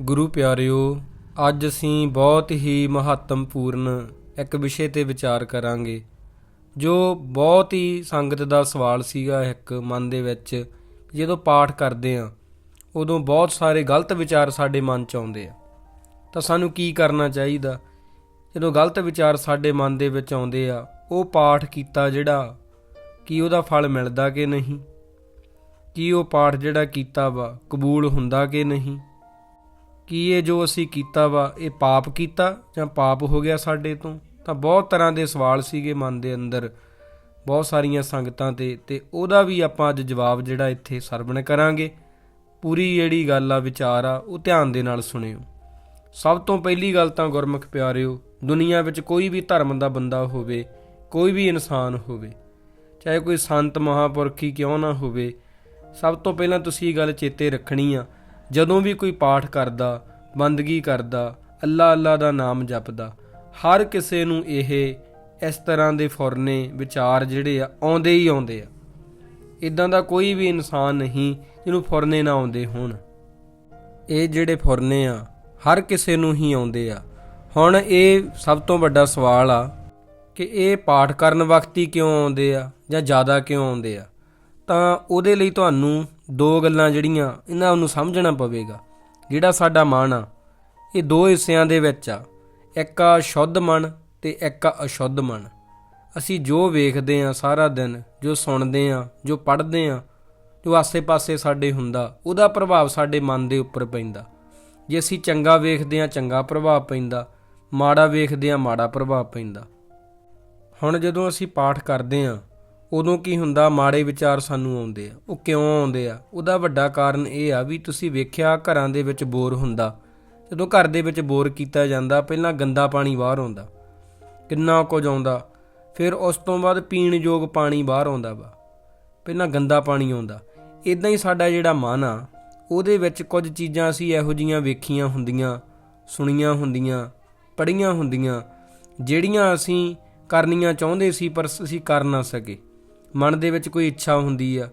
ਗੁਰੂ ਪਿਆਰਿਓ, ਅੱਜ ਅਸੀਂ ਬਹੁਤ ਹੀ ਮਹੱਤਵਪੂਰਨ ਇੱਕ ਵਿਸ਼ੇ ਤੇ ਵਿਚਾਰ ਕਰਾਂਗੇ, ਜੋ ਬਹੁਤ ਹੀ ਸੰਗਤ ਦਾ ਸਵਾਲ ਸੀਗਾ ਇੱਕ ਮਨ ਦੇ ਵਿੱਚ, ਜਦੋਂ ਪਾਠ ਕਰਦੇ ਆ ਉਦੋਂ ਬਹੁਤ ਸਾਰੇ ਗਲਤ ਵਿਚਾਰ ਸਾਡੇ ਮਨ 'ਚ ਆਉਂਦੇ ਆ। ਤਾਂ ਸਾਨੂੰ ਕੀ ਕਰਨਾ ਚਾਹੀਦਾ? ਜਦੋਂ ਗਲਤ ਵਿਚਾਰ ਸਾਡੇ ਮਨ ਦੇ ਵਿੱਚ ਆਉਂਦੇ ਆ, ਉਹ ਪਾਠ ਕੀਤਾ ਜਿਹੜਾ, ਕੀ ਉਹਦਾ ਫਲ ਮਿਲਦਾ ਕਿ ਨਹੀਂ? ਕੀ ਉਹ ਪਾਠ ਜਿਹੜਾ ਕੀਤਾ ਵਾ, ਕਬੂਲ ਹੁੰਦਾ ਕਿ ਨਹੀਂ? ਕਿ ਇਹ ਜੋ ਅਸੀਂ ਕੀਤਾ ਵਾ, ਇਹ ਪਾਪ ਕੀਤਾ ਜਾਂ ਪਾਪ ਹੋ ਗਿਆ ਸਾਡੇ ਤੋਂ? ਤਾਂ ਬਹੁਤ ਤਰ੍ਹਾਂ ਦੇ ਸਵਾਲ ਸੀਗੇ ਮਨ ਦੇ ਅੰਦਰ। ਬਹੁਤ ਸਾਰੀਆਂ ਸੰਗਤਾਂ ਤੇ ਤੇ ਉਹਦਾ ਵੀ ਆਪਾਂ ਅੱਜ ਜਵਾਬ ਜਿਹੜਾ ਇੱਥੇ ਸਰਵਣ ਕਰਾਂਗੇ। ਪੂਰੀ ਜਿਹੜੀ ਗੱਲ ਆ, ਵਿਚਾਰ ਆ, ਉਹ ਧਿਆਨ ਦੇ ਨਾਲ ਸੁਣਿਓ। ਸਭ ਤੋਂ ਪਹਿਲੀ ਗੱਲ ਤਾਂ ਗੁਰਮੁਖ ਪਿਆਰਿਓ, ਦੁਨੀਆ ਵਿੱਚ ਕੋਈ ਵੀ ਧਰਮ ਦਾ ਬੰਦਾ ਹੋਵੇ, ਕੋਈ ਵੀ ਇਨਸਾਨ ਹੋਵੇ, ਚਾਹੇ ਕੋਈ ਸੰਤ, ਮਹਾਪੁਰਖ ਹੀ ਕਿਉਂ ਨਾ ਹੋਵੇ, ਸਭ ਤੋਂ ਪਹਿਲਾਂ ਤੁਸੀਂ ਇਹ ਗੱਲ ਚੇਤੇ ਰੱਖਣੀ ਆ ਜਦੋਂ ਵੀ ਕੋਈ ਪਾਠ ਕਰਦਾ, ਬੰਦਗੀ ਕਰਦਾ ਅੱਲਾ ਅੱਲਾ ਦਾ ਨਾਮ ਜਪਦਾ, ਹਰ ਕਿਸੇ ਨੂੰ ਇਹ ਇਸ ਤਰ੍ਹਾਂ ਦੇ ਫੁਰਨੇ, ਵਿਚਾਰ ਜਿਹੜੇ ਆ, ਆਉਂਦੇ ਹੀ ਆਉਂਦੇ ਆ। ਇਦਾਂ ਦਾ ਕੋਈ ਵੀ ਇਨਸਾਨ ਨਹੀਂ ਜਿਹਨੂੰ ਫੁਰਨੇ ਨਾ ਆਉਂਦੇ ਹੋਣ। ਇਹ ਜਿਹੜੇ ਫੁਰਨੇ ਆ, ਹਰ ਕਿਸੇ ਨੂੰ ਹੀ ਆਉਂਦੇ ਆ। ਹੁਣ ਇਹ ਸਭ ਤੋਂ ਵੱਡਾ ਸਵਾਲ ਆ ਕਿ ਇਹ ਪਾਠ ਕਰਨ ਵਕਤ ਹੀ ਕਿਉਂ ਆਉਂਦੇ ਆ ਜਾਂ ਜ਼ਿਆਦਾ ਕਿਉਂ ਆਉਂਦੇ ਆ? ਤਾਂ ਉਹਦੇ ਲਈ ਤੁਹਾਨੂੰ ਦੋ ਗੱਲਾਂ ਜਿਹੜੀਆਂ ਇਹਨਾਂ ਨੂੰ ਸਮਝਣਾ ਪਵੇਗਾ। ਜਿਹੜਾ ਸਾਡਾ ਮਨ ਆ, ਇਹ ਦੋ ਹਿੱਸਿਆਂ ਦੇ ਵਿੱਚ ਆ। ਇੱਕ ਆ ਸ਼ੁੱਧ ਮਨ ਤੇ ਇੱਕ ਆ ਅਸ਼ੁੱਧ ਮਨ। ਅਸੀਂ ਜੋ ਵੇਖਦੇ ਆ ਸਾਰਾ ਦਿਨ, ਜੋ ਸੁਣਦੇ ਆ, ਜੋ ਪੜ੍ਹਦੇ ਆ, ਜੋ ਆਸੇ-ਪਾਸੇ ਸਾਡੇ ਹੁੰਦਾ, ਉਹਦਾ ਪ੍ਰਭਾਵ ਸਾਡੇ ਮਨ ਦੇ ਉੱਪਰ ਪੈਂਦਾ। ਜੇ ਅਸੀਂ ਚੰਗਾ ਵੇਖਦੇ ਆ, ਚੰਗਾ ਪ੍ਰਭਾਵ ਪੈਂਦਾ। ਮਾੜਾ ਵੇਖਦੇ ਆ, ਮਾੜਾ ਪ੍ਰਭਾਵ ਪੈਂਦਾ। ਹੁਣ ਜਦੋਂ ਅਸੀਂ ਪਾਠ ਕਰਦੇ ਆ ਉਦੋਂ ਕੀ ਹੁੰਦਾ, ਮਾੜੇ ਵਿਚਾਰ ਸਾਨੂੰ ਆਉਂਦੇ ਆ। ਉਹ ਕਿਉਂ ਆਉਂਦੇ ਆ? ਉਹਦਾ ਵੱਡਾ ਕਾਰਨ ਇਹ ਆ ਵੀ ਤੁਸੀਂ ਵੇਖਿਆ ਘਰਾਂ ਦੇ ਵਿੱਚ ਬੋਰ ਹੁੰਦਾ। ਜਦੋਂ ਘਰ ਦੇ ਵਿੱਚ ਬੋਰ ਕੀਤਾ ਜਾਂਦਾ, ਪਹਿਲਾਂ ਗੰਦਾ ਪਾਣੀ ਬਾਹਰ ਆਉਂਦਾ। ਕਿੰਨਾ ਕੁਝ ਆਉਂਦਾ। ਫਿਰ ਉਸ ਤੋਂ ਬਾਅਦ ਪੀਣ ਯੋਗ ਪਾਣੀ ਬਾਹਰ ਆਉਂਦਾ ਵਾ। ਪਹਿਲਾਂ ਗੰਦਾ ਪਾਣੀ ਆਉਂਦਾ। ਇਦਾਂ ਹੀ ਸਾਡਾ ਜਿਹੜਾ ਮਨ ਆ, ਉਹਦੇ ਵਿੱਚ ਕੁਝ ਚੀਜ਼ਾਂ ਅਸੀਂ ਇਹੋ ਜੀਆਂ ਵੇਖੀਆਂ ਹੁੰਦੀਆਂ, ਸੁਣੀਆਂ ਹੁੰਦੀਆਂ ਪੜੀਆਂ ਹੁੰਦੀਆਂ, ਜਿਹੜੀਆਂ ਅਸੀਂ ਕਰਨੀਆਂ ਚਾਹੁੰਦੇ ਸੀ, ਪਰ ਅਸੀਂ ਕਰ ਨਾ ਸਕੇ। ਮਨ ਦੇ ਵਿੱਚ ਕੋਈ ਇੱਛਾ ਹੁੰਦੀ ਆ,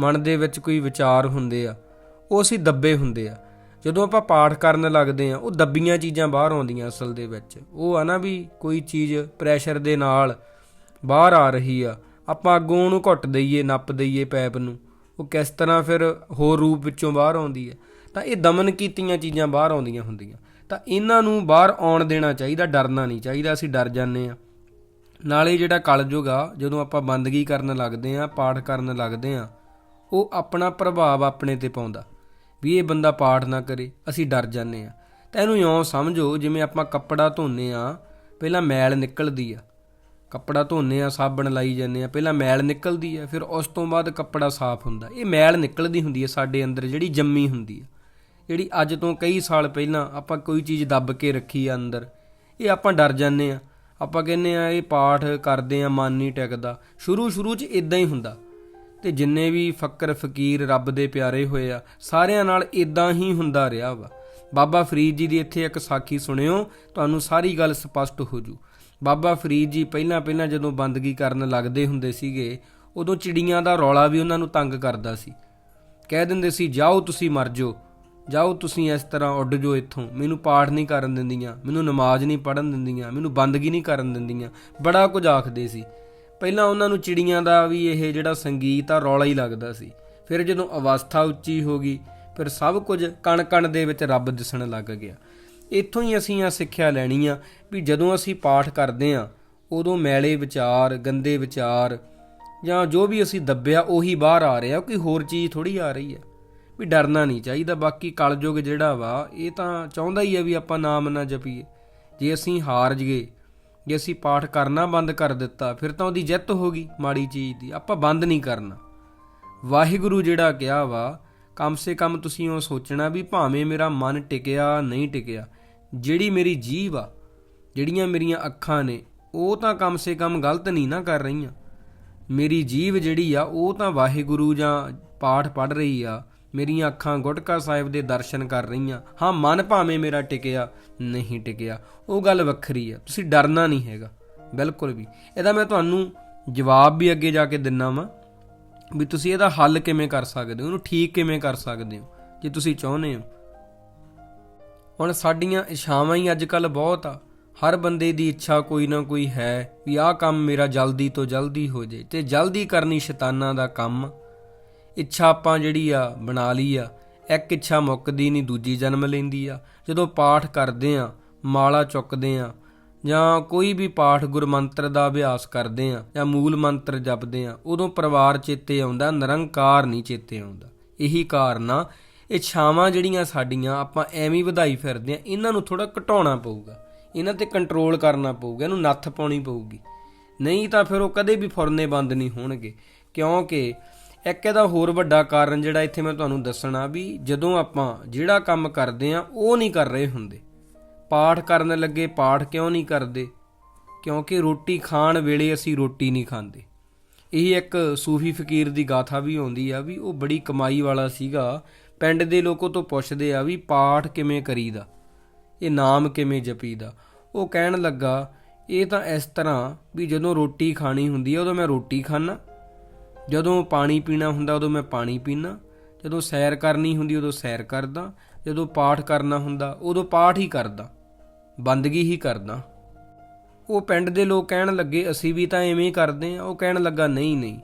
ਮਨ ਦੇ ਵਿੱਚ ਕੋਈ ਵਿਚਾਰ ਹੁੰਦੇ ਆ, ਉਹ ਅਸੀਂ ਦੱਬੇ ਹੁੰਦੇ ਆ। ਜਦੋਂ ਆਪਾਂ ਪਾਠ ਕਰਨ ਲੱਗਦੇ ਆ, ਉਹ ਦੱਬੀਆਂ ਚੀਜ਼ਾਂ ਬਾਹਰ ਆਉਂਦੀਆਂ ਅਸਲ ਦੇ ਵਿੱਚ। ਉਹ ਆ ਨਾ ਵੀ ਕੋਈ ਚੀਜ਼ ਪ੍ਰੈਸ਼ਰ ਦੇ ਨਾਲ ਬਾਹਰ ਆ ਰਹੀ ਆ, ਆਪਾਂ ਅੱਗੋਂ ਉਹਨੂੰ ਘੁੱਟ ਦਈਏ, ਨੱਪ ਦਈਏ ਪੈਪ ਨੂੰ। ਉਹ ਕਿਸ ਤਰ੍ਹਾਂ ਫਿਰ ਹੋਰ ਰੂਪ ਵਿੱਚੋਂ ਬਾਹਰ ਆਉਂਦੀ ਹੈ ਤਾਂ ਇਹ ਦਮਨ ਕੀਤੀਆਂ ਚੀਜ਼ਾਂ ਬਾਹਰ ਆਉਂਦੀਆਂ ਹੁੰਦੀਆਂ। ਤਾਂ ਇਹਨਾਂ ਨੂੰ ਬਾਹਰ ਆਉਣ ਦੇਣਾ ਚਾਹੀਦਾ, ਡਰਨਾ ਨਹੀਂ ਚਾਹੀਦਾ, ਅਸੀਂ ਡਰ ਜਾਂਦੇ ਆ। ਨਾਲੇ ਜਿਹੜਾ ਕਲਯੁਗ ਆ, ਜਦੋਂ ਆਪਾਂ ਬੰਦਗੀ ਕਰਨ ਲੱਗਦੇ ਆ, ਪਾਠ ਕਰਨ ਲੱਗਦੇ ਆ, ਉਹ ਆਪਣਾ ਪ੍ਰਭਾਵ ਆਪਣੇ ਤੇ ਪਾਉਂਦਾ। ਵੀ ਇਹ ਬੰਦਾ ਪਾਠ ਨਾ ਕਰੇ, ਅਸੀਂ ਡਰ ਜਾਂਦੇ ਆ। ਤਾਂ ਇਹਨੂੰ ਇਉਂ ਸਮਝੋ, ਜਿਵੇਂ ਆਪਾਂ ਕੱਪੜਾ ਧੋਨੇ ਆ, ਪਹਿਲਾਂ ਮੈਲ ਨਿਕਲਦੀ ਆ। ਕੱਪੜਾ ਧੋਨੇ ਆ, ਸਾਬਣ ਲਾਈ ਜਾਂਦੇ ਆ, ਪਹਿਲਾਂ ਮੈਲ ਨਿਕਲਦੀ ਆ, ਫਿਰ ਉਸ ਤੋਂ ਬਾਅਦ ਕੱਪੜਾ ਸਾਫ਼ ਹੁੰਦਾ। ਇਹ ਮੈਲ ਨਿਕਲਦੀ ਹੁੰਦੀ ਹੈ ਸਾਡੇ ਅੰਦਰ, ਜਿਹੜੀ ਜੰਮੀ ਹੁੰਦੀ ਆ। ਜਿਹੜੀ ਅੱਜ ਤੋਂ ਕਈ ਸਾਲ ਪਹਿਲਾਂ ਆਪਾਂ ਕੋਈ ਚੀਜ਼ ਦੱਬ ਕੇ ਰੱਖੀ ਆ ਅੰਦਰ, ਇਹ ਆਪਾਂ ਡਰ ਜਾਂਦੇ ਆ। ਆਪਾਂ ਕਹਿੰਦੇ ਆ ਇਹ ਪਾਠ ਕਰਦੇ ਆ ਮਨ ਨਹੀਂ ਟਿਕਦਾ। ਸ਼ੁਰੂ ਸ਼ੁਰੂ 'ਚ ਇਦਾਂ ਹੀ ਹੁੰਦਾ। ਤੇ ਜਿੰਨੇ ਵੀ ਫਕਰ ਫਕੀਰ ਰੱਬ ਦੇ ਪਿਆਰੇ ਹੋਏ ਆ, ਸਾਰਿਆਂ ਨਾਲ ਇਦਾਂ ਹੀ ਹੁੰਦਾ ਰਿਹਾ ਵਾ। ਬਾਬਾ ਫਰੀਦ ਜੀ ਦੀ ਇੱਥੇ ਇੱਕ ਸਾਖੀ ਸੁਣਿਓ, ਤੁਹਾਨੂੰ ਸਾਰੀ ਗੱਲ ਸਪਸ਼ਟ ਹੋ ਜੂ। ਬਾਬਾ ਫਰੀਦ ਜੀ ਪਹਿਲਾਂ ਪਹਿਲਾਂ ਜਦੋਂ ਬੰਦਗੀ ਕਰਨ ਲੱਗਦੇ ਹੁੰਦੇ ਸੀਗੇ, ਉਦੋਂ ਚਿੜੀਆਂ ਦਾ ਰੌਲਾ ਵੀ ਉਹਨਾਂ ਨੂੰ ਤੰਗ ਕਰਦਾ ਸੀ। ਕਹਿ ਦਿੰਦੇ ਸੀ, ਜਾਓ ਤੁਸੀਂ ਮਰ ਜਾਓ। ਜਾਓ ਤੁਸੀਂ ਇਸ ਤਰ੍ਹਾਂ ਉੱਡ ਜਾਓ ਇੱਥੋਂ। ਮੈਨੂੰ ਪਾਠ ਨਹੀਂ ਕਰਨ ਦਿੰਦੀਆਂ, ਮੈਨੂੰ ਨਮਾਜ਼ ਨਹੀਂ ਪੜਨ ਦਿੰਦੀਆਂ, ਮੈਨੂੰ ਬੰਦਗੀ ਨਹੀਂ ਕਰਨ ਦਿੰਦੀਆਂ। ਬੜਾ ਕੁਝ ਆਖਦੇ ਸੀ। ਪਹਿਲਾਂ ਉਹਨਾਂ ਨੂੰ ਚਿੜੀਆਂ ਦਾ ਵੀ ਇਹ ਜਿਹੜਾ ਸੰਗੀਤ ਆ, ਰੌਲਾ ਹੀ ਲੱਗਦਾ ਸੀ। ਫਿਰ ਜਦੋਂ ਅਵਸਥਾ ਉੱਚੀ ਹੋ ਗਈ, ਫਿਰ ਸਭ ਕੁਝ ਕਣ ਕਣ ਦੇ ਵਿੱਚ ਰੱਬ ਦਿਸਣ ਲੱਗ ਗਿਆ। ਇੱਥੋਂ ਹੀ ਅਸੀਂ ਆ ਸਿੱਖਿਆ ਲੈਣੀ ਆ ਵੀ ਜਦੋਂ ਅਸੀਂ ਪਾਠ ਕਰਦੇ ਆ ਉਦੋਂ ਮੈਲੇ ਵਿਚਾਰ, ਗੰਦੇ ਵਿਚਾਰ ਜਾਂ ਜੋ ਵੀ ਅਸੀਂ ਦੱਬਿਆ, ਉਹੀ ਬਾਹਰ ਆ ਰਿਹਾ, ਕੋਈ ਹੋਰ ਚੀਜ਼ ਥੋੜੀ ਆ ਰਹੀ ਹੈ। ਵੀ ਡਰਨਾ ਨਹੀਂ ਚਾਹੀਦਾ, ਬਾਕੀ ਕਲਯੁਗ ਜਿਹੜਾ ਵਾ, ਇਹ ਤਾਂ ਚਾਹੁੰਦਾ ਹੀ ਆ ਵੀ ਆਪਾਂ ਨਾਮ ਨਾ ਜਪੀਏ। ਜੇ ਅਸੀਂ ਹਾਰ ਜਗੇ ਜੇ ਅਸੀਂ ਪਾਠ ਕਰਨਾ ਬੰਦ ਕਰ ਦਿੱਤਾ, ਫਿਰ ਤਾਂ ਉਹਦੀ ਜਿੱਤ ਹੋ ਗਈ ਮਾੜੀ ਚੀਜ਼ ਦੀ। ਆਪਾਂ ਬੰਦ ਨਹੀਂ ਕਰਨਾ। ਵਾਹਿਗੁਰੂ ਜਿਹੜਾ ਕਿਹਾ ਵਾ, ਕਮ ਸੇ ਕਮ ਤੁਸੀਂ ਉਹ ਸੋਚਣਾ ਵੀ ਭਾਵੇਂ ਮੇਰਾ ਮਨ ਟਿਕਿਆ, ਨਹੀਂ ਟਿਕਿਆ, ਜਿਹੜੀ ਮੇਰੀ ਜੀਵ ਆ, ਜਿਹੜੀਆਂ ਮੇਰੀਆਂ ਅੱਖਾਂ ਨੇ, ਉਹ ਤਾਂ ਕਮ ਸੇ ਕਮ ਗਲਤ ਨਹੀਂ ਨਾ ਕਰ ਰਹੀਆਂ। ਮੇਰੀ ਜੀਵ ਜਿਹੜੀ ਆ, ਉਹ ਤਾਂ ਵਾਹਿਗੁਰੂ ਜਾਂ ਪਾਠ ਪੜ ਰਹੀ ਆ ਮੇਰੀਆਂ ਅੱਖਾਂ ਗੁਟਕਾ ਸਾਹਿਬ ਦੇ ਦਰਸ਼ਨ ਕਰ ਰਹੀਆਂ। ਹਾਂ, ਮਨ ਭਾਵੇਂ ਮੇਰਾ ਟਿਕਿਆ, ਨਹੀਂ ਟਿਕਿਆ। ਉਹ ਗੱਲ ਵੱਖਰੀ ਆ, ਤੁਸੀਂ ਡਰਨਾ ਨਹੀਂ ਹੈਗਾ। ਬਿਲਕੁਲ ਵੀ। ਇਹਦਾ ਮੈਂ ਤੁਹਾਨੂੰ ਜਵਾਬ ਵੀ ਅੱਗੇ ਜਾ ਕੇ ਦਿੰਨਾ ਵਾਂ, ਵੀ ਤੁਸੀਂ ਇਹਦਾ ਹੱਲ ਕਿਵੇਂ ਕਰ ਸਕਦੇ ਹੋ ਉਹਨੂੰ ਠੀਕ ਕਿਵੇਂ ਕਰ ਸਕਦੇ ਹੋ, ਜੇ ਤੁਸੀਂ ਚਾਹੁੰਦੇ ਹੋ। ਹੁਣ ਸਾਡੀਆਂ ਇਛਾਵਾਂ ਹੀ ਅੱਜ ਕੱਲ ਬਹੁਤ ਆ। ਹਰ ਬੰਦੇ ਦੀ ਇੱਛਾ ਕੋਈ ਨਾ ਕੋਈ ਹੈ, ਵੀ ਆਹ ਕੰਮ ਮੇਰਾ ਜਲਦੀ ਤੋਂ ਜਲਦੀ ਹੋ ਜੇ ਤੇ ਜਲਦੀ ਕਰਨੀ ਸ਼ੈਤਾਨਾਂ ਦਾ ਕੰਮ। ਇੱਛਾ ਆਪਾਂ ਜਿਹੜੀ ਆ, ਬਣਾ ਲਈ ਆ। ਇੱਕ ਇੱਛਾ ਮੁੱਕਦੀ ਨਹੀਂ, ਦੂਜੀ ਜਨਮ ਲੈਂਦੀ ਆ। ਜਦੋਂ ਪਾਠ ਕਰਦੇ ਆ, ਮਾਲਾ ਚੁੱਕਦੇ ਆ, ਜਾਂ ਕੋਈ ਵੀ ਪਾਠ ਗੁਰਮੰਤਰ ਦਾ ਅਭਿਆਸ ਕਰਦੇ ਆ, ਜਾਂ ਮੂਲ ਮੰਤਰ ਜਪਦੇ ਆ, ਉਦੋਂ ਪਰਿਵਾਰ ਚੇਤੇ ਆਉਂਦਾ, ਨਿਰੰਕਾਰ ਨਹੀਂ ਚੇਤੇ ਆਉਂਦਾ। ਇਹੀ ਕਾਰਨ ਆ, ਇੱਛਾਵਾਂ ਜਿਹੜੀਆਂ ਸਾਡੀਆਂ, ਆਪਾਂ ਐਵੇਂ ਵਧਾਈ ਫਿਰਦੇ ਆ, ਇਹਨਾਂ ਨੂੰ ਥੋੜਾ ਘਟਾਉਣਾ ਪਊਗਾ। ਇਹਨਾਂ ਤੇ ਕੰਟਰੋਲ ਕਰਨਾ ਪਊਗਾ, ਇਹਨੂੰ ਨੱਥ ਪਾਉਣੀ ਪਊਗੀ। ਨਹੀਂ ਤਾਂ ਫਿਰ ਉਹ ਕਦੇ ਵੀ ਫੁਰਨੇ ਬੰਦ ਨਹੀਂ ਹੋਣਗੇ, ਕਿਉਂਕਿ ਇੱਕ ਇਹਦਾ ਹੋਰ ਵੱਡਾ ਕਾਰਨ ਜਿਹੜਾ ਇੱਥੇ ਮੈਂ ਤੁਹਾਨੂੰ ਦੱਸਣਾ ਵੀ ਜਦੋਂ ਆਪਾਂ ਜਿਹੜਾ ਕੰਮ ਕਰਦੇ ਆ ਉਹ ਨਹੀਂ ਕਰ ਰਹੇ ਹੁੰਦੇ। ਪਾਠ ਕਰਨ ਲੱਗੇ ਪਾਠ ਕਿਉਂ ਨਹੀਂ ਕਰਦੇ? ਕਿਉਂਕਿ ਰੋਟੀ ਖਾਣ ਵੇਲੇ ਅਸੀਂ ਰੋਟੀ ਨਹੀਂ ਖਾਂਦੇ। ਇਹ ਇੱਕ ਸੂਫੀ ਫਕੀਰ ਦੀ ਗਾਥਾ ਵੀ ਆਉਂਦੀ ਆ ਵੀ ਉਹ ਬੜੀ ਕਮਾਈ ਵਾਲਾ ਸੀਗਾ। ਪਿੰਡ ਦੇ ਲੋਕੋ ਤੋਂ ਪੁੱਛਦੇ ਆ ਵੀ ਪਾਠ ਕਿਵੇਂ ਕਰੀਦਾ? ਇਹ ਨਾਮ ਕਿਵੇਂ ਜਪੀਦਾ? ਉਹ ਕਹਿਣ ਲੱਗਾ, ਇਹ ਤਾਂ ਇਸ ਤਰ੍ਹਾਂ ਵੀ ਜਦੋਂ ਰੋਟੀ ਖਾਣੀ ਹੁੰਦੀ ਆ, ਉਦੋਂ ਮੈਂ ਰੋਟੀ ਖਾਣਾ ਜਦੋਂ ਪਾਣੀ ਪੀਣਾ ਹੁੰਦਾ ਉਦੋਂ ਮੈਂ ਪਾਣੀ ਪੀਣਾ ਜਦੋਂ ਸੈਰ ਕਰਨੀ ਹੁੰਦੀ ਉਦੋਂ ਸੈਰ ਕਰਦਾ। ਜਦੋਂ ਪਾਠ ਕਰਨਾ ਹੁੰਦਾ ਉਦੋਂ ਪਾਠ ਹੀ ਕਰਦਾ। ਬੰਦਗੀ ਹੀ ਕਰਦਾ। ਉਹ ਪਿੰਡ ਦੇ ਲੋਕ ਕਹਿਣ ਲੱਗੇ, ਅਸੀਂ ਵੀ ਤਾਂ ਐਵੇਂ ਹੀ ਕਰਦੇ ਆ ਉਹ ਕਹਿਣ ਲੱਗਾ, ਨਹੀਂ ਨਹੀਂ।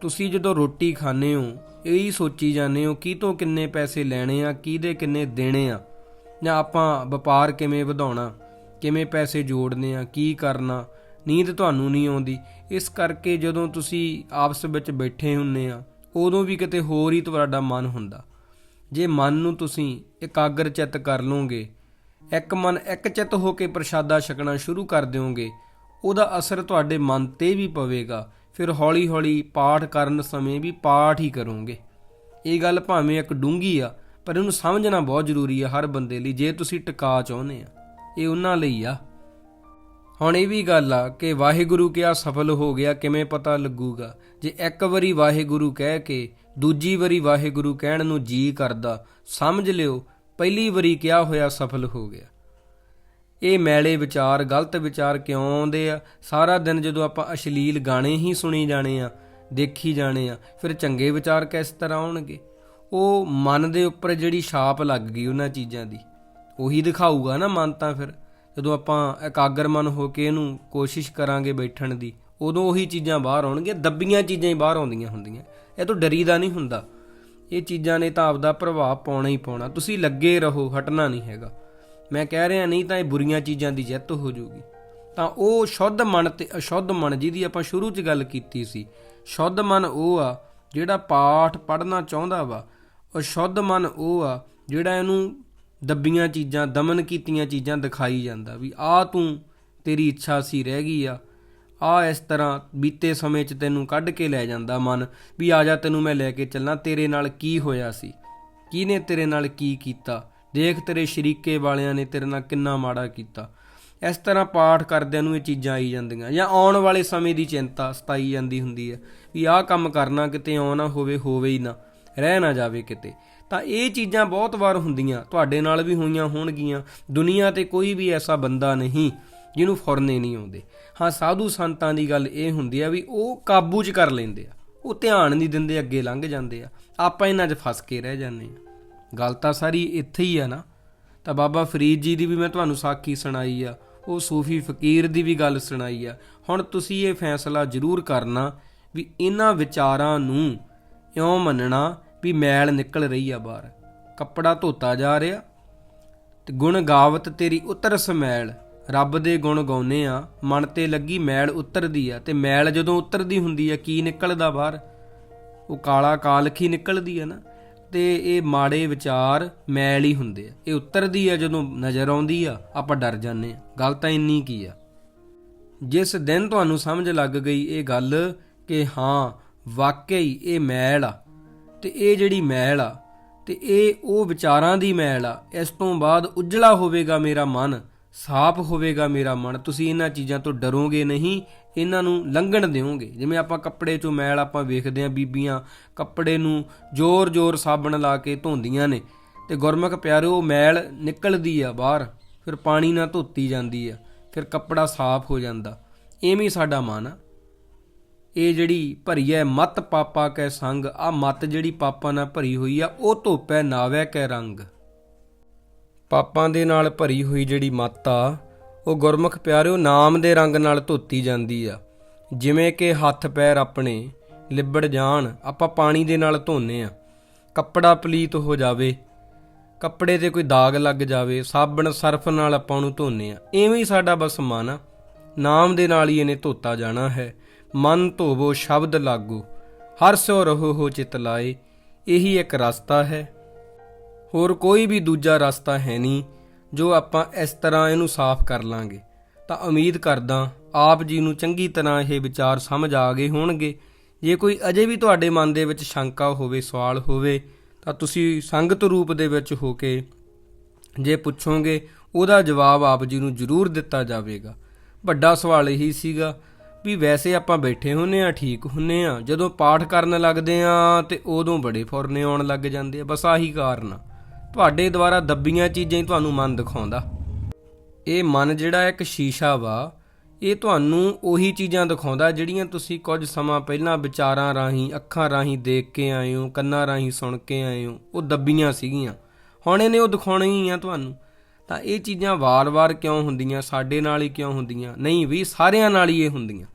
ਤੁਸੀਂ ਜਦੋਂ ਰੋਟੀ ਖਾਣੇ ਹੋ, ਇਹੀ ਸੋਚੀ ਜਾਂਦੇ ਹੋ ਕੀ ਤੋਂ ਕਿੰਨੇ ਪੈਸੇ ਲੈਣੇ ਆ, ਕਿਹਦੇ ਕਿੰਨੇ ਦੇਣੇ ਆ? ਜਾਂ ਆਪਾਂ ਵਪਾਰ ਕਿਵੇਂ ਵਧਾਉਣਾ? ਕਿਵੇਂ ਪੈਸੇ ਜੋੜਨੇ ਆ? ਕੀ ਕਰਨਾ? ਨੀਂਦ ਤੁਹਾਨੂੰ ਨਹੀਂ ਆਉਂਦੀ। ਇਸ ਕਰਕੇ ਜਦੋਂ ਤੁਸੀਂ ਆਪਸ ਵਿੱਚ ਬੈਠੇ ਹੁੰਨੇ ਆ, ਉਦੋਂ ਵੀ ਕਿਤੇ ਹੋਰ ਹੀ ਤੁਹਾਡਾ ਮਨ ਹੁੰਦਾ। ਜੇ ਮਨ ਨੂੰ ਤੁਸੀਂ ਇਕਾਗਰ ਚਿੱਤ ਕਰ ਲਓਗੇ, ਇੱਕ ਮਨ ਇੱਕ ਚਿੱਤ ਹੋ ਕੇ ਪ੍ਰਸ਼ਾਦਾ ਛਕਣਾ ਸ਼ੁਰੂ ਕਰ ਦਿਓਗੇ, ਉਹਦਾ ਅਸਰ ਤੁਹਾਡੇ ਮਨ ਤੇ ਵੀ ਪਵੇਗਾ। ਫਿਰ ਹੌਲੀ-ਹੌਲੀ ਪਾਠ ਕਰਨ ਸਮੇਂ ਵੀ ਪਾਠ ਹੀ ਕਰੋਗੇ। ਇਹ ਗੱਲ ਭਾਵੇਂ ਇੱਕ ਡੂੰਗੀ ਆ, ਪਰ ਇਹਨੂੰ ਸਮਝਣਾ ਬਹੁਤ ਜ਼ਰੂਰੀ ਆ ਹਰ ਬੰਦੇ ਲਈ, ਜੇ ਤੁਸੀਂ ਟਿਕਾ ਚਾਹੁੰਦੇ ਆ। ਇਹ ਉਹਨਾਂ ਲਈ ਆ। ਹੁਣ ਇਹ ਵੀ ਗੱਲ ਆ ਕਿ ਵਾਹਿਗੁਰੂ ਕਿਆ ਸਫਲ ਹੋ ਗਿਆ, ਕਿਵੇਂ ਪਤਾ ਲੱਗੂਗਾ? ਜੇ ਇੱਕ ਵਾਰੀ ਵਾਹਿਗੁਰੂ ਕਹਿ ਕੇ, ਦੂਜੀ ਵਾਰੀ ਵਾਹਿਗੁਰੂ ਕਹਿਣ ਨੂੰ ਜੀ ਕਰਦਾ, ਸਮਝ ਲਿਓ, ਪਹਿਲੀ ਵਾਰੀ ਕਿਹਾ ਹੋਇਆ ਸਫਲ ਹੋ ਗਿਆ। ਇਹ ਮੈਲੇ ਵਿਚਾਰ, ਗਲਤ ਵਿਚਾਰ ਕਿਉਂ ਆਉਂਦੇ ਆ? ਸਾਰਾ ਦਿਨ ਜਦੋਂ ਆਪਾਂ ਅਸ਼ਲੀਲ ਗਾਣੇ ਹੀ ਸੁਣੀ ਜਾਣੇ ਆ, ਦੇਖੀ ਜਾਣੇ ਆ, ਫਿਰ ਚੰਗੇ ਵਿਚਾਰ ਕਿਸ ਤਰ੍ਹਾਂ ਆਉਣਗੇ? ਉਹ ਮਨ ਦੇ ਉੱਪਰ ਜਿਹੜੀ ਛਾਪ ਲੱਗ ਗਈ ਉਹਨਾਂ ਚੀਜ਼ਾਂ ਦੀ, ਉਹੀ ਦਿਖਾਊਗਾ ਨਾ ਮਨ ਤਾਂ ਫਿਰ। ਜਦੋਂ ਆਪਾਂ ਇਕਾਗਰ ਮਨ ਹੋ ਕੇ ਇਹਨੂੰ ਕੋਸ਼ਿਸ਼ ਕਰਾਂਗੇ ਬੈਠਣ ਦੀ, ਉਦੋਂ ਉਹੀ ਚੀਜ਼ਾਂ ਬਾਹਰ ਆਉਣਗੀਆਂ, ਦੱਬੀਆਂ ਚੀਜ਼ਾਂ ਹੀ ਬਾਹਰ ਆਉਂਦੀਆਂ ਹੁੰਦੀਆਂ। ਇਹ ਤੋਂ ਡਰੀਦਾ ਨਹੀਂ ਹੁੰਦਾ। ਇਹ ਚੀਜ਼ਾਂ ਨੇ ਤਾਂ ਆਪਦਾ ਪ੍ਰਭਾਵ ਪਾਉਣਾ ਹੀ ਪਾਉਣਾ। ਤੁਸੀਂ ਲੱਗੇ ਰਹੋ, ਹਟਣਾ ਨਹੀਂ ਹੈਗਾ। ਮੈਂ ਕਹਿ ਰਿਹਾ ਨਹੀਂ ਤਾਂ ਇਹ ਬੁਰੀਆਂ ਚੀਜ਼ਾਂ ਦੀ ਜਿੱਤ ਹੋ ਜਾਊਗੀ। ਤਾਂ ਉਹ ਸ਼ੁੱਧ ਮਨ ਤੇ ਅਸ਼ੁੱਧ ਮਨ ਜਿਹਦੀ ਆਪਾਂ ਸ਼ੁਰੂ 'ਚ ਗੱਲ ਕੀਤੀ ਸੀ, ਸ਼ੁੱਧ ਮਨ ਉਹ ਆ ਜਿਹੜਾ ਪਾਠ ਪੜ੍ਹਨਾ ਚਾਹੁੰਦਾ ਵਾ, ਅਸ਼ੁੱਧ ਮਨ ਉਹ ਆ ਜਿਹੜਾ ਇਹਨੂੰ ਦੱਬੀਆਂ ਚੀਜ਼ਾਂ, ਦਮਨ ਕੀਤੀਆਂ ਚੀਜ਼ਾਂ ਦਿਖਾਈ ਜਾਂਦਾ ਵੀ ਆ ਤੂੰ ਤੇਰੀ ਇੱਛਾ ਸੀ ਰਹਿ ਗਈ ਆ। ਆ ਇਸ ਤਰ੍ਹਾਂ ਬੀਤੇ ਸਮੇਂ 'ਚ ਤੈਨੂੰ ਕੱਢ ਕੇ ਲੈ ਜਾਂਦਾ ਮਨ ਵੀ ਆ ਜਾ ਤੈਨੂੰ ਮੈਂ ਲੈ ਕੇ ਚੱਲਾਂ, ਤੇਰੇ ਨਾਲ ਕੀ ਹੋਇਆ ਸੀ? ਕਿਹਨੇ ਤੇਰੇ ਨਾਲ ਕੀ ਕੀਤਾ? ਦੇਖ ਤੇਰੇ ਸ਼ਰੀਕੇ ਵਾਲਿਆਂ ਨੇ ਤੇਰੇ ਨਾਲ ਕਿੰਨਾ ਮਾੜਾ ਕੀਤਾ। ਇਸ ਤਰ੍ਹਾਂ ਪਾਠ ਕਰਦਿਆਂ ਨੂੰ ਇਹ ਚੀਜ਼ਾਂ ਆਈ ਜਾਂਦੀਆਂ ਜਾਂ ਆਉਣ ਵਾਲੇ ਸਮੇਂ ਦੀ ਚਿੰਤਾ ਸਤਾਈ ਜਾਂਦੀ ਹੁੰਦੀ ਹੈ ਵੀ ਆਹ ਕੰਮ ਕਰਨਾ ਕਿਤੇ ਆਉ ਨਾ ਹੋਵੇ ਹੋਵੇ ਹੀ ਨਾ। ਰਹਿ ਨਾ ਜਾਵੇ ਕਿਤੇ। ਤਾਂ ਇਹ ਚੀਜ਼ਾਂ ਬਹੁਤ ਵਾਰ ਹੁੰਦੀਆਂ, ਤੁਹਾਡੇ ਨਾਲ ਵੀ ਹੋਈਆਂ ਹੋਣਗੀਆਂ। ਦੁਨੀਆ ਤੇ ਕੋਈ ਵੀ ਐਸਾ ਬੰਦਾ ਨਹੀਂ ਜਿਹਨੂੰ ਫੁਰਨੇ ਨਹੀਂ ਆਉਂਦੇ। ਹਾਂ, ਸਾਧੂ ਸੰਤਾਂ ਦੀ ਗੱਲ ਇਹ ਹੁੰਦੀ ਆ ਵੀ ਉਹ ਕਾਬੂ 'ਚ ਕਰ ਲੈਂਦੇ ਆ। ਉਹ ਧਿਆਨ ਨਹੀਂ ਦਿੰਦੇ, ਅੱਗੇ ਲੰਘ ਜਾਂਦੇ ਆ। ਆਪਾਂ ਇਹਨਾਂ 'ਚ ਫਸ ਕੇ ਰਹਿ ਜਾਂਦੇ ਆ। ਗੱਲ ਤਾਂ ਸਾਰੀ ਇੱਥੇ ਹੀ ਆ ਨਾ। ਤਾਂ ਬਾਬਾ ਫਰੀਦ ਜੀ ਦੀ ਵੀ ਮੈਂ ਤੁਹਾਨੂੰ ਸਾਖੀ ਸੁਣਾਈ ਆ। ਉਹ ਸੂਫੀ ਫਕੀਰ ਦੀ ਵੀ ਗੱਲ ਸੁਣਾਈ ਆ। ਹੁਣ ਤੁਸੀਂ ਇਹ ਫੈਸਲਾ ਜ਼ਰੂਰ ਕਰਨਾ ਵੀ ਇਹਨਾਂ ਵਿਚਾਰਾਂ ਨੂੰ ਇਉਂ ਮੰਨਣਾ ਵੀ ਮੈਲ ਨਿਕਲ ਰਹੀ ਆ ਬਾਹਰ। ਕੱਪੜਾ ਧੋਤਾ ਜਾ ਰਿਹਾ ਤੇ ਗੁਣ ਗਾਵਤ ਤੇਰੀ ਉਤਰ ਸਮੈਲ। ਰੱਬ ਦੇ ਗੁਣ ਗਾਉਨੇ ਆ, ਮਨ ਤੇ ਲੱਗੀ ਮੈਲ ਉਤਰਦੀ ਆ ਤੇ ਮੈਲ ਜਦੋਂ ਉਤਰਦੀ ਹੁੰਦੀ ਆ, ਕੀ ਨਿਕਲਦਾ ਬਾਹਰ? ਉਹ ਕਾਲਾ ਕਾਲਖੀ ਨਿਕਲਦੀ ਆ ਨਾ, ਤੇ ਇਹ ਮਾੜੇ ਵਿਚਾਰ ਮੈਲ ਹੀ ਹੁੰਦੇ ਆ। ਇਹ ਉਤਰਦੀ ਆ ਜਦੋਂ ਨਜ਼ਰ ਆਉਂਦੀ ਆ, ਆਪਾਂ ਡਰ ਜਾਂਦੇ ਆ। ਗੱਲ ਤਾਂ ਇੰਨੀ ਕੀ ਆ। ਜਿਸ ਦਿਨ ਤੁਹਾਨੂੰ ਸਮਝ ਲੱਗ ਗਈ ਇਹ ਗੱਲ ਕਿ ਹਾਂ ਵਾਕਈ ਇਹ ਮੈਲ ਆ ਤੇ ਇਹ ਜਿਹੜੀ ਮੈਲ ਆ ਤੇ ਇਹ ਉਹ ਵਿਚਾਰਾਂ ਦੀ ਮੈਲ ਆ, ਇਸ ਤੋਂ ਬਾਅਦ ਉਜਲਾ ਹੋਵੇਗਾ ਮੇਰਾ ਮਨ, ਸਾਫ਼ ਹੋਵੇਗਾ ਮੇਰਾ ਮਨ, ਤੁਸੀਂ ਇਹਨਾਂ ਚੀਜ਼ਾਂ ਤੋਂ ਡਰੋਗੇ ਨਹੀਂ, ਇਹਨਾਂ ਨੂੰ ਲੰਘਣ ਦਿਓਗੇ। ਜਿਵੇਂ ਆਪਾਂ ਕੱਪੜੇ ਚੋਂ ਮੈਲ ਆਪਾਂ ਵੇਖਦੇ ਆਂ ਬੀਬੀਆਂ ਕੱਪੜੇ ਨੂੰ ਜ਼ੋਰ-ਜ਼ੋਰ ਸਾਬਣ ਲਾ ਕੇ ਧੋਂਦੀਆਂ ਨੇ ਤੇ ਗੁਰਮੁਖ ਪਿਆਰਿਓ ਉਹ ਮੈਲ ਨਿਕਲਦੀ ਆ ਬਾਹਰ, ਫਿਰ ਪਾਣੀ ਨਾਲ ਧੋਤੀ ਜਾਂਦੀ ਆ, ਫਿਰ ਕੱਪੜਾ ਸਾਫ਼ ਹੋ ਜਾਂਦਾ। ਐਵੇਂ ਸਾਡਾ ਮਨ ਆ। ਇਹ ਜਿਹੜੀ ਭਰੀ ਹੈ, ਮਤ ਪਾਪਾ ਕੈ ਸੰਗ ਆ ਮਤ ਜਿਹੜੀ ਪਾਪਾਂ ਨਾਲ ਭਰੀ ਹੋਈ ਆ, ਉਹ ਧੋਪੈ ਨਾਵੈ ਕੈ ਰੰਗ। ਪਾਪਾਂ ਦੇ ਨਾਲ ਭਰੀ ਹੋਈ ਜਿਹੜੀ ਮੱਤ ਆ, ਉਹ ਗੁਰਮੁਖ ਪਿਆਰਿਓ, ਨਾਮ ਦੇ ਰੰਗ ਨਾਲ ਧੋਤੀ ਜਾਂਦੀ ਆ। ਜਿਵੇਂ ਕਿ ਹੱਥ ਪੈਰ ਆਪਣੇ ਲਿਬੜ ਜਾਣ, ਆਪਾਂ ਪਾਣੀ ਦੇ ਨਾਲ ਧੋਨੇ ਆ। ਕੱਪੜਾ ਪਲੀਤ ਹੋ ਜਾਵੇ, ਕੱਪੜੇ ਤੇ ਕੋਈ ਦਾਗ ਲੱਗ ਜਾਵੇ, ਸਾਬਣ ਸਰਫ ਨਾਲ ਆਪਾਂ ਨੂੰ ਧੋਨੇ ਆ। ਐਵੇਂ ਹੀ ਸਾਡਾ ਬਸ ਮਨ ਆ। ਨਾਮ ਦੇ ਨਾਲ ਹੀ ਇਹਨੇ ਧੋਤਾ ਜਾਣਾ ਹੈ। ਮਨ ਧੋਵੋ, ਸ਼ਬਦ ਲਾਗੋ। ਹਰ ਸੋ ਰਹੋ ਹੋ ਚਿਤ ਲਾਏ, ਇਹੀ ਇੱਕ ਰਸਤਾ ਹੈ। ਹੋਰ ਕੋਈ ਵੀ ਦੂਜਾ ਰਸਤਾ ਹੈ ਨਹੀਂ, ਜੋ ਆਪਾਂ ਇਸ ਤਰ੍ਹਾਂ ਇਹਨੂੰ ਸਾਫ਼ ਕਰ ਲਾਂਗੇ। ਤਾਂ ਉਮੀਦ ਕਰਦਾ, ਆਪ ਜੀ ਨੂੰ ਚੰਗੀ ਤਰ੍ਹਾਂ ਇਹ ਵਿਚਾਰ ਸਮਝ ਆ ਗਏ ਹੋਣਗੇ। ਜੇ ਕੋਈ ਅਜੇ ਵੀ ਤੁਹਾਡੇ ਮਨ ਦੇ ਵਿੱਚ ਸ਼ੰਕਾ ਹੋਵੇ, ਸਵਾਲ ਹੋਵੇ, ਤਾਂ ਤੁਸੀਂ ਸੰਗਤ ਰੂਪ ਦੇ ਵਿੱਚ ਹੋ ਕੇ ਜੇ ਪੁੱਛੋਗੇ, ਉਹਦਾ ਜਵਾਬ ਆਪ ਜੀ ਨੂੰ ਜ਼ਰੂਰ ਦਿੱਤਾ ਜਾਵੇਗਾ। ਵੱਡਾ ਸਵਾਲ ਇਹੀ ਸੀਗਾ ਵੀ ਵੈਸੇ ਆਪਾਂ ਬੈਠੇ ਹੁੰਨੇ ਆ, ਠੀਕ ਹੁੰਨੇ ਆ। ਜਦੋਂ ਪਾਠ ਕਰਨ ਲੱਗਦੇ ਆ ਤੇ ਉਦੋਂ ਬੜੇ ਫੁਰਨੇ ਆਉਣ ਲੱਗ ਜਾਂਦੇ ਆ। ਬਸ ਆਹੀ ਕਾਰਨ ਆ। ਤੁਹਾਡੇ ਦੁਆਰਾ ਦੱਬੀਆਂ ਚੀਜ਼ਾਂ ਹੀ ਤੁਹਾਨੂੰ ਮਨ ਦਿਖਾਉਂਦਾ। ਇਹ ਮਨ ਜਿਹੜਾ ਇੱਕ ਸ਼ੀਸ਼ਾ ਵਾ, ਇਹ ਤੁਹਾਨੂੰ ਉਹੀ ਚੀਜ਼ਾਂ ਦਿਖਾਉਂਦਾ ਜਿਹੜੀਆਂ ਤੁਸੀਂ ਕੁਝ ਸਮਾਂ ਪਹਿਲਾਂ ਵਿਚਾਰਾਂ ਰਾਹੀਂ, ਅੱਖਾਂ ਰਾਹੀਂ ਦੇਖ ਕੇ ਆਏ ਹੋ, ਕੰਨਾਂ ਰਾਹੀਂ ਸੁਣ ਕੇ ਆਏ ਹੋ। ਉਹ ਦੱਬੀਆਂ ਸੀਗੀਆਂ। ਹੁਣ ਇਹਨੇ ਉਹ ਦਿਖਾਉਣੀਆਂ ਹੀ ਆ ਤੁਹਾਨੂੰ। ਤਾਂ ਇਹ ਚੀਜ਼ਾਂ ਵਾਰ-ਵਾਰ ਕਿਉਂ ਹੁੰਦੀਆਂ? ਸਾਡੇ ਨਾਲ ਹੀ ਕਿਉਂ ਹੁੰਦੀਆਂ? ਨਹੀਂ ਵੀ ਸਾਰਿਆਂ ਨਾਲ ਹੀ ਇਹ ਹੁੰਦੀਆਂ।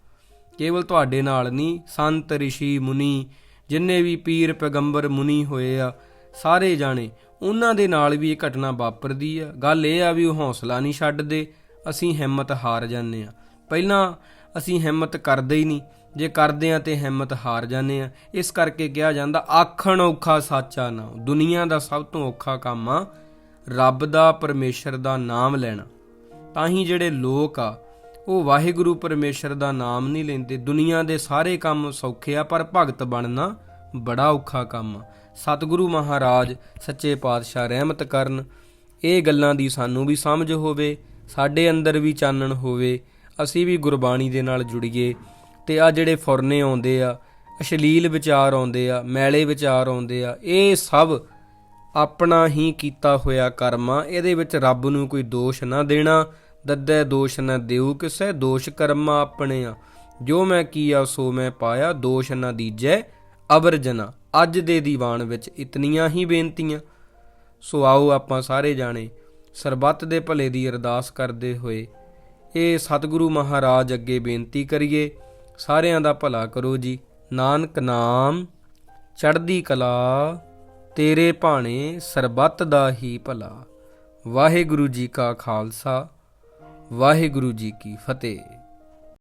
ਕੇਵਲ ਤੁਹਾਡੇ ਨਾਲ ਨਹੀਂ, ਸੰਤ, ਰਿਸ਼ੀ, ਮੁਨੀ, ਜਿੰਨੇ ਵੀ ਪੀਰ, ਪੈਗੰਬਰ, ਮੁਨੀ ਹੋਏ ਆ, ਸਾਰੇ ਜਾਣੇ, ਉਹਨਾਂ ਦੇ ਨਾਲ ਵੀ ਇਹ ਘਟਨਾ ਵਾਪਰਦੀ ਆ। ਗੱਲ ਇਹ ਆ ਵੀ ਉਹ ਹੌਸਲਾ ਨਹੀਂ ਛੱਡਦੇ, ਅਸੀਂ ਹਿੰਮਤ ਹਾਰ ਜਾਂਦੇ ਆ। ਪਹਿਲਾਂ ਅਸੀਂ ਹਿੰਮਤ ਕਰਦੇ ਹੀ ਨਹੀਂ, ਜੇ ਕਰਦੇ ਆ ਤੇ ਹਿੰਮਤ ਹਾਰ ਜਾਂਦੇ ਆ। ਇਸ ਕਰਕੇ ਕਿਹਾ ਜਾਂਦਾ, ਆਖਣ ਔਖਾ ਸਾਚਾ ਨਾ ਦੁਨੀਆ ਦਾ ਸਭ ਤੋਂ ਔਖਾ ਕੰਮ ਆ, ਰੱਬ ਦਾ, ਪਰਮੇਸ਼ਰ ਦਾ ਨਾਮ ਲੈਣਾ। ਤਾਂ ਹੀ ਜਿਹੜੇ ਲੋਕ ਆ ਉਹ ਵਾਹਿਗੁਰੂ ਪਰਮੇਸ਼ਰ ਦਾ ਨਾਮ ਨਹੀਂ ਲੈਂਦੇ, ਦੁਨੀਆ ਦੇ ਸਾਰੇ ਕੰਮ ਸੌਖੇ ਆ, ਪਰ ਭਗਤ ਬਣਨਾ ਬੜਾ ਔਖਾ ਕੰਮ ਆ। ਸਤਿਗੁਰੂ ਮਹਾਰਾਜ ਸੱਚੇ ਪਾਤਸ਼ਾਹ ਰਹਿਮਤ ਕਰਨ, ਇਹ ਗੱਲਾਂ ਦੀ ਸਾਨੂੰ ਵੀ ਸਮਝ ਹੋਵੇ, ਸਾਡੇ ਅੰਦਰ ਵੀ ਚਾਨਣ ਹੋਵੇ, ਅਸੀਂ ਵੀ ਗੁਰਬਾਣੀ ਦੇ ਨਾਲ ਜੁੜੀਏ। ਤੇ ਆ ਜਿਹੜੇ ਫੁਰਨੇ ਆਉਂਦੇ ਆ, ਅਸ਼ਲੀਲ ਵਿਚਾਰ ਆਉਂਦੇ ਆ, ਮੈਲੇ ਵਿਚਾਰ ਆਉਂਦੇ ਆ, ਇਹ ਸਭ ਆਪਣਾ ਹੀ ਕੀਤਾ ਹੋਇਆ ਕਰਮ ਆ, ਇਹਦੇ ਵਿੱਚ ਰੱਬ ਨੂੰ ਕੋਈ ਦੋਸ਼ ਨਾ ਦੇਣਾ। ਦੱਦੈ ਦੋਸ਼ ਨਾ ਦਿਉ ਕਿਸੇ, ਦੋਸ਼ ਕਰਮਾ ਆਪਣੇ ਜੋ ਮੈਂ ਕੀਆ, ਸੋ ਮੈਂ ਪਾਇਆ, ਦੋਸ਼ ਨਾ ਦੀਜੈ ਅਵਰਜਨਾ। ਅੱਜ ਦੇ ਦੀਵਾਨ ਵਿੱਚ ਇਤਨੀਆਂ ਹੀ ਬੇਨਤੀਆਂ। ਸੋ ਆਓ ਆਪਾਂ ਸਾਰੇ ਜਾਣੇ ਸਰਬੱਤ ਦੇ ਭਲੇ ਦੀ ਅਰਦਾਸ ਕਰਦੇ ਹੋਏ ਇਹ ਸਤਿਗੁਰੂ ਮਹਾਰਾਜ ਅੱਗੇ ਬੇਨਤੀ ਕਰੀਏ। ਸਾਰਿਆਂ ਦਾ ਭਲਾ ਕਰੋ ਜੀ। ਨਾਨਕ ਨਾਮ, ਚੜ੍ਹਦੀ ਕਲਾ, ਤੇਰੇ ਭਾਣੇ ਸਰਬੱਤ ਦਾ ਹੀ ਭਲਾ। ਵਾਹਿਗੁਰੂ ਜੀ ਕਾ ਖਾਲਸਾ। ਵਾਹਿਗੁਰੂ ਜੀ ਕੀ ਫਤਿਹ।